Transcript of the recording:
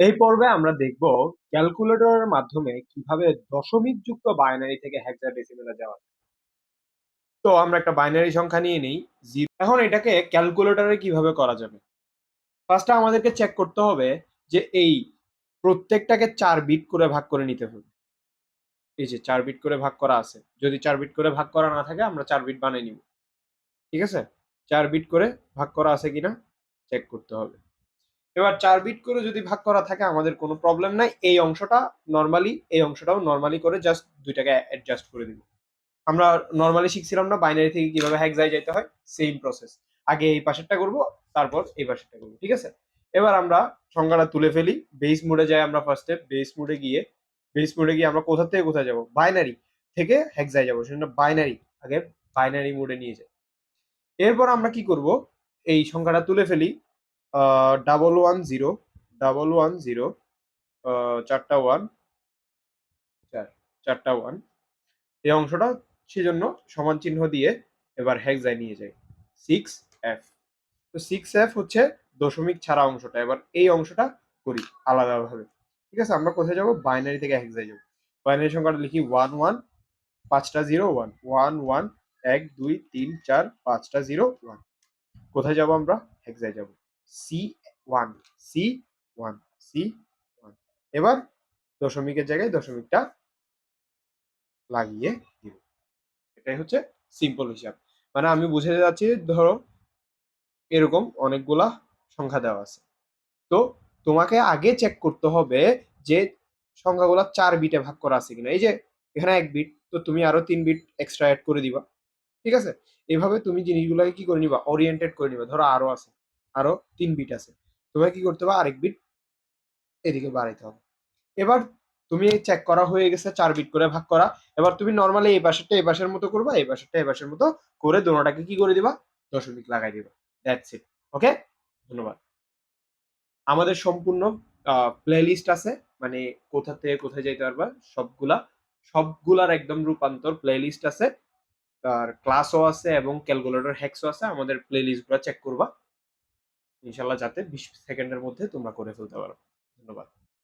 এই পর্বে আমরা দেখব ক্যালকুলেটরের মাধ্যমে কীভাবে দশমিক যুক্ত বাইনারি থেকে হেক্সাডেসিমেলে যাওয়া যায়। তো আমরা একটা বাইনারি সংখ্যা নিয়ে নিই এখন এটাকে ক্যালকুলেটরে কীভাবে করা যাবে? ফার্স্টে আমাদেরকে চেক করতে হবে যে এই প্রত্যেকটাকে চার বিট করে ভাগ করে নিতে হবে। এই যে চার বিট করে ভাগ করা আছে, যদি চার বিট করে ভাগ করা না থাকে, আমরা চার বিট বানিয়ে নিব। ঠিক আছে? চার বিট করে ভাগ করা আছে কিনা চেক করতে হবে। এবার চার বিট করে যদি ভাগ করা থাকে, আমাদের কোনো প্রবলেম নাই। এই অংশটা নর্মালি এই অংশটাও নর্মালি করে জাস্ট দুইটাকে অ্যাডজাস্ট করে দিব। আমরা নর্মালি শিখছিলাম না বাইনারি থেকে কীভাবে হ্যাকজাই যেতে হয় সেম প্রসেস আগে এই পাশেরটা করব, তারপর এই পাশেরটা করব, ঠিক আছে? এবার আমরা সংখ্যাটা তুলে ফেলি। বেস মোডে যাই আমরা ফার্স্টে বেস মোডে গিয়ে বেস মোডে গিয়ে আমরা কোথা থেকে কোথায় যাব? বাইনারি থেকে হ্যাকজাই যাব, সেজন্য বাইনারি আগে বাইনারি মোডে নিয়ে যাই। এরপর আমরা কি করব? এই সংখ্যাটা তুলে ফেলি। Double one zero double one zero চারটা ওয়ান চার। চারটা ওয়ান এই অংশটা সেজন্য সমান চিহ্ন দিয়ে এবার হেক্সায় নিয়ে যাই। সিক্স এফ তো সিক্স এফ হচ্ছে দশমিক ছাড়া অংশটা। এবার এই অংশটা করি আলাদাভাবে। ঠিক আছে আমরা কোথায় যাব? বাইনারি থেকে হেক্সায় যাব। বাইনারি সংখ্যাটা লিখি ওয়ান ওয়ান পাঁচটা জিরো ওয়ান ওয়ান ওয়ান এক দুই তিন চার পাঁচটা জিরো ওয়ান কোথায় যাব আমরা? হেক্সায় যাব। C one C one C one এবার দশমিকের জায়গায় দশমিকটা লাগিয়ে দিব। এটাই হচ্ছে সিম্পল হিসাব। মানে আমি বুঝে যাচ্ছি ধরো এরকম অনেকগুলা সংখ্যা দেওয়া আছে। তো তোমাকে আগে চেক করতে হবে যে সংখ্যাগুলো চার বিটে ভাগ করা আছে কিনা। এই যে এখানে এক বিট তো তুমি আরও তিন বিট এক্সট্রা অ্যাড করে দিবা। ঠিক আছে? এভাবে তুমি জিনিসগুলোকে কি করে নিবা? ওরিয়েন্টেড করে নিবা। ধরো আরও আছে। আরও তিন বিট আছে। তোমাকে কি করতে হবে আরেক বিট এদিকে বাড়াইতে হবে। এবার তুমি চেক করা হয়ে গেছে, চার বিট করে ভাগ করা। এবার তুমি নর্মালি এই পাশেরটা এই পাশের মতো করবা, এই পাশেরটা এই পাশের মতো করে দোনোটাকে কি করে দিবা? দশমিক লাগাই দিবা। দ্যাটস ইট ওকে ধন্যবাদ। আমাদের সম্পূর্ণ প্লে লিস্ট আছে। মানে কোথা থেকে কোথায় যাইতে পারবা? সবগুলা, সবগুলার একদম রূপান্তর প্লে লিস্ট আছে। আর ক্লাসও আছে এবং ক্যালকুলেটর হ্যাক্সও আছে। আমাদের প্লে লিস্টগুলো চেক করবা। ইনশাল্লাহ যাতে বিশ সেকেন্ডের মধ্যে তোমরা করে ফেলতে পারো। ধন্যবাদ।